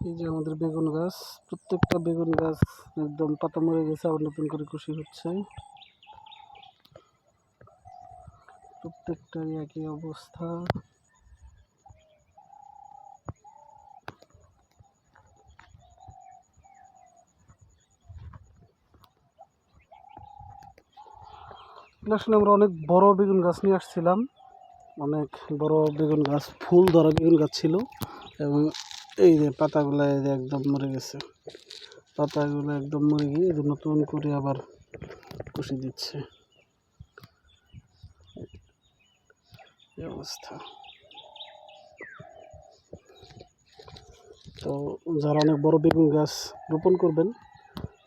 এই যে আমাদের বেগুন গাছ, প্রত্যেকটা বেগুন গাছ একদম পাতা মরে গেছে, আবার নতুন করে খুশি হচ্ছে। প্রত্যেকটারই একই অবস্থা। আসলে আমরা অনেক বড় বেগুন গাছ নিয়ে আসছিলাম। অনেক বড় বেগুন গাছ, ফুল ধরা বেগুন গাছ ছিল। এবং এই যে পাতাগুলো একদম মরে গেছে। পাতাগুলো একদম মরে গিয়ে নতুন করে আবার কুশি দিচ্ছে। অবস্থা। তো যারা অনেক বড় বেগুন গাছ রোপণ করবেন,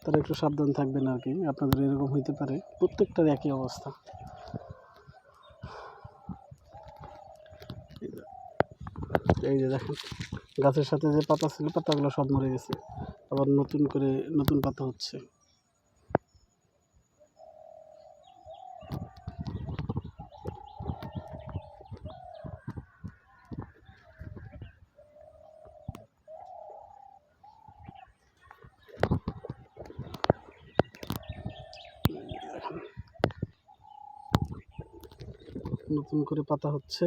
তারা একটু সাবধান থাকবেন আর কি। আপনাদের এরকম হইতে পারে। প্রত্যেকটার একই অবস্থা। এই যে দেখেন। গাছের সাথে যে পাতা ছিল, পাতাগুলো সব মরে গেছে। আবার নতুন করে নতুন পাতা হচ্ছে। নতুন করে পাতা হচ্ছে।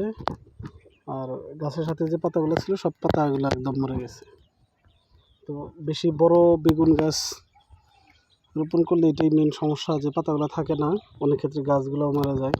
আর গাছের সাথে যে পাতাগুলো ছিল, সব পাতাগুলো একদম মরে গেছে। তো বেশি বড় বেগুন গাছ রোপণ করলে এটাই মেন সমস্যা, যে পাতাগুলো থাকে না, অনেক ক্ষেত্রে গাছগুলোও মারা যায়।